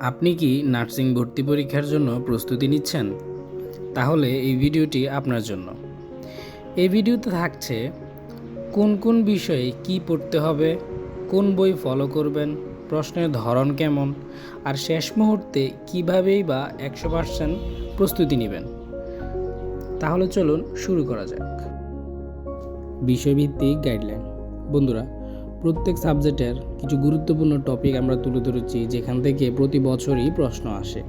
আপনি কি নার্সিং ভর্তি পরীক্ষার জন্য প্রস্তুতি নিচ্ছেন? তাহলে এই ভিডিওটি আপনার জন্য। এই ভিডিওতে থাকছে কোন কোন বিষয়ে কি পড়তে হবে, কোন বই ফলো করবেন, প্রশ্নের ধরন কেমন, আর শেষ মুহূর্তে কীভাবেই বা একশো পার্সেন্ট প্রস্তুতি নেবেন। তাহলে চলুন শুরু করা যাক। বিষয়ভিত্তিক গাইডলাইন বন্ধুরা প্রত্যেক সাবজেক্টের কিছু গুরুত্বপূর্ণ টপিক আমরা তুলে ধরেছি, যেখান থেকে প্রতি বছরই প্রশ্ন আসে।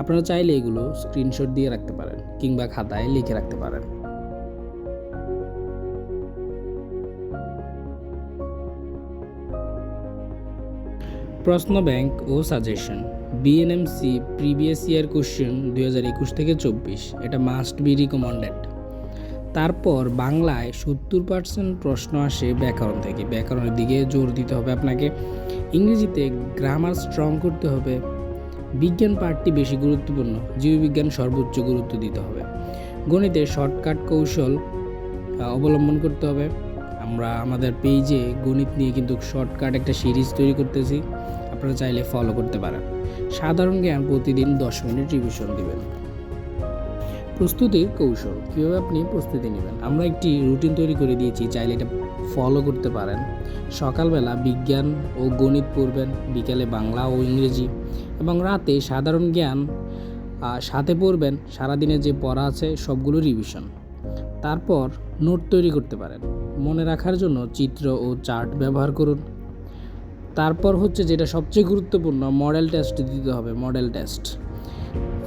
আপনারা চাইলে এগুলো স্ক্রিনশট দিয়ে রাখতে পারেন কিংবা খাতায় লিখে রাখতে পারেন। প্রশ্ন ব্যাংক ও suggestion. BNMC previous year question দুই হাজার একুশ থেকে চব্বিশ। এটা মাস্ট বি রিকমেন্ডেড। তারপর বাংলায় সত্তর পার্সেন্ট প্রশ্ন আসে ব্যাকরণ থেকে। ব্যাকরণের দিকে জোর দিতে হবে আপনাকে। ইংরেজিতে গ্রামার স্ট্রং করতে হবে। বিজ্ঞান পার্টটি বেশি গুরুত্বপূর্ণ। জীববিজ্ঞান সর্বোচ্চ গুরুত্ব দিতে হবে। গণিতে শর্টকাট কৌশল অবলম্বন করতে হবে। আমরা আমাদের পেজে গণিত নিয়ে কিন্তু শর্টকাট একটা সিরিজ তৈরি করতেছি। আপনারা চাইলে ফলো করতে পারেন। সাধারণ জ্ঞান প্রতিদিন দশ মিনিট রিভিশন দিবেন। প্রস্তুতির কৌশল, কীভাবে আপনি প্রস্তুতি নেবেন? আমরা একটি রুটিন তৈরি করে দিয়েছি, চাইলে এটা ফলো করতে পারেন। সকালবেলা বিজ্ঞান ও গণিত পড়বেন, বিকেলে বাংলা ও ইংরেজি, এবং রাতে সাধারণ জ্ঞান সাথে পড়বেন, সারাদিনে যে পড়া আছে সবগুলো রিভিশন তারপর নোট তৈরি করতে পারেন। মনে রাখার জন্য চিত্র ও চার্ট ব্যবহার করুন। তারপর হচ্ছে যেটা সবচেয়ে গুরুত্বপূর্ণ মডেল টেস্ট দিতে হবে মডেল টেস্ট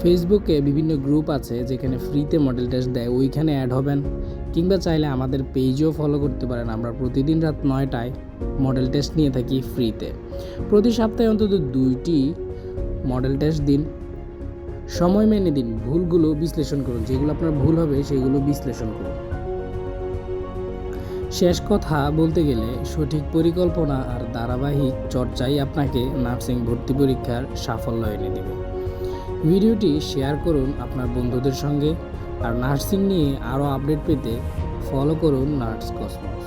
ফেসবুকে বিভিন্ন গ্রুপ আছে যেখানে ফ্রিতে মডেল টেস্ট দেয়, ওইখানে অ্যাড হবেন। কিংবা চাইলে আমাদের পেজও ফলো করতে পারেন। আমরা প্রতিদিন রাত নয়টায় মডেল টেস্ট নিয়ে থাকি ফ্রিতে। প্রতি সপ্তাহে অন্তত দুইটি মডেল টেস্ট দিন। সময় মেনে দিন। ভুলগুলো বিশ্লেষণ করুন। যেগুলো আপনার ভুল হবে, সেগুলো বিশ্লেষণ করুন। শেষ কথা বলতে গেলে, সঠিক পরিকল্পনা আর ধারাবাহিক চর্চাই আপনাকে নার্সিং ভর্তি পরীক্ষার সাফল্য এনে দেবে। ভিডিওটি শেয়ার করুন আপনার বন্ধুদের সঙ্গে আর নার্সিং নিয়ে আরও আপডেট পেতে ফলো করুন নার্স কসমস।